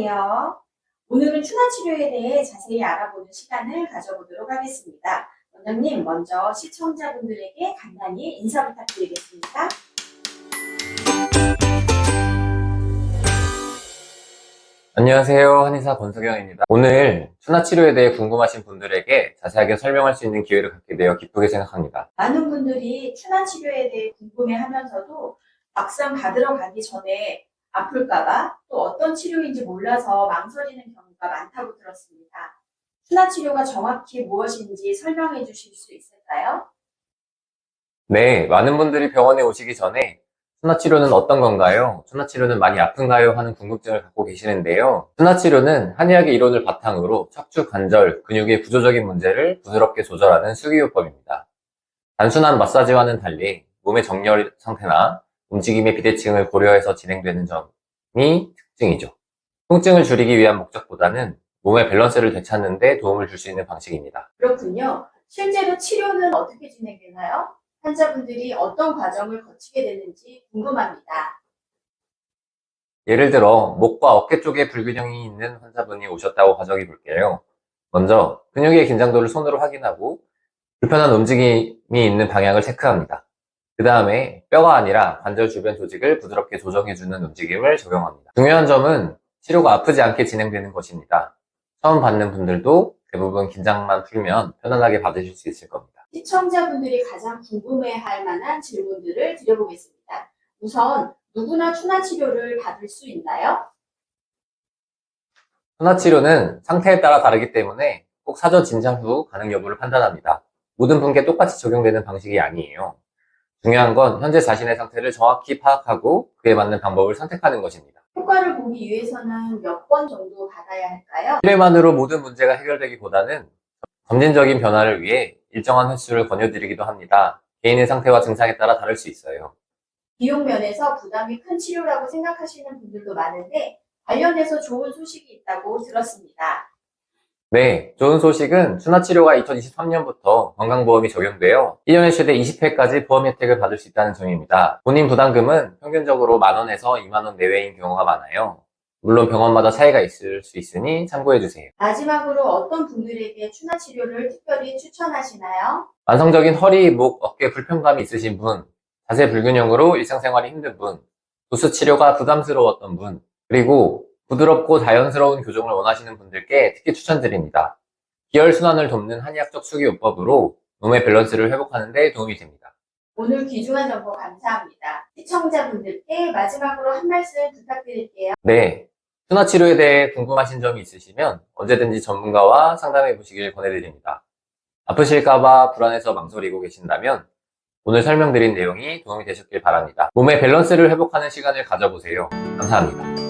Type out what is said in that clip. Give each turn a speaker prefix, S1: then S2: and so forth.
S1: 안녕하세요. 오늘은 추나 치료에 대해 자세히 알아보는 시간을 가져보도록 하겠습니다. 원장님, 먼저 시청자분들에게 간단히 인사 부탁드리겠습니다.
S2: 안녕하세요. 한의사 권석영입니다. 오늘 추나 치료에 대해 궁금하신 분들에게 자세하게 설명할 수 있는 기회를 갖게 되어 기쁘게 생각합니다.
S1: 많은 분들이 추나 치료에 대해 궁금해 하면서도 막상 받으러 가기 전에 아플까봐 또 어떤 치료인지 몰라서 망설이는 경우가 많다고 들었습니다. 추나 치료가 정확히 무엇인지 설명해 주실 수 있을까요?
S2: 네, 많은 분들이 병원에 오시기 전에 추나 치료는 어떤 건가요? 추나 치료는 많이 아픈가요? 하는 궁금증을 갖고 계시는데요. 추나 치료는 한의학의 이론을 바탕으로 척추 관절, 근육의 구조적인 문제를 부드럽게 조절하는 수기요법입니다. 단순한 마사지와는 달리 몸의 정렬 상태나 움직임의 비대칭을 고려해서 진행되는 점이 특징이죠. 통증을 줄이기 위한 목적보다는 몸의 밸런스를 되찾는 데 도움을 줄 수 있는 방식입니다.
S1: 그렇군요. 실제로 치료는 어떻게 진행되나요? 환자분들이 어떤 과정을 거치게 되는지 궁금합니다.
S2: 예를 들어 목과 어깨 쪽에 불균형이 있는 환자분이 오셨다고 가정해 볼게요. 먼저 근육의 긴장도를 손으로 확인하고 불편한 움직임이 있는 방향을 체크합니다. 그 다음에 뼈가 아니라 관절 주변 조직을 부드럽게 조정해주는 움직임을 적용합니다. 중요한 점은 치료가 아프지 않게 진행되는 것입니다. 처음 받는 분들도 대부분 긴장만 풀면 편안하게 받으실 수 있을 겁니다.
S1: 시청자분들이 가장 궁금해할 만한 질문들을 드려보겠습니다. 우선 누구나 추나 치료를 받을 수 있나요?
S2: 순화 치료는 상태에 따라 다르기 때문에 꼭 사전 진찰 후 가능 여부를 판단합니다. 모든 분께 똑같이 적용되는 방식이 아니에요. 중요한 건 현재 자신의 상태를 정확히 파악하고 그에 맞는 방법을 선택하는 것입니다.
S1: 효과를 보기 위해서는 몇 번 정도 받아야 할까요?
S2: 1회만으로 모든 문제가 해결되기보다는 점진적인 변화를 위해 일정한 횟수를 권유드리기도 합니다. 개인의 상태와 증상에 따라 다를 수 있어요.
S1: 비용 면에서 부담이 큰 치료라고 생각하시는 분들도 많은데 관련해서 좋은 소식이 있다고 들었습니다.
S2: 네, 좋은 소식은 순화 치료가 2023년부터 건강보험이 적용되어 1년에 최대 20회까지 보험 혜택을 받을 수 있다는 점입니다. 본인 부담금은 평균적으로 만원에서 2만원 내외인 경우가 많아요. 물론 병원마다 차이가 있을 수 있으니 참고해주세요.
S1: 마지막으로 어떤 분들에게 추나 치료를 특별히 추천하시나요?
S2: 만성적인 허리, 목, 어깨 불편감이 있으신 분, 자세 불균형으로 일상생활이 힘든 분, 도수 치료가 부담스러웠던 분, 그리고 부드럽고 자연스러운 교정을 원하시는 분들께 특히 추천드립니다. 기혈순환을 돕는 한의학적 수기요법으로 몸의 밸런스를 회복하는 데 도움이 됩니다.
S1: 오늘 귀중한 정보 감사합니다. 시청자분들께 마지막으로 한 말씀 부탁드릴게요.
S2: 네. 순화 치료에 대해 궁금하신 점이 있으시면 언제든지 전문가와 상담해 보시길 권해드립니다. 아프실까봐 불안해서 망설이고 계신다면 오늘 설명드린 내용이 도움이 되셨길 바랍니다. 몸의 밸런스를 회복하는 시간을 가져보세요. 감사합니다.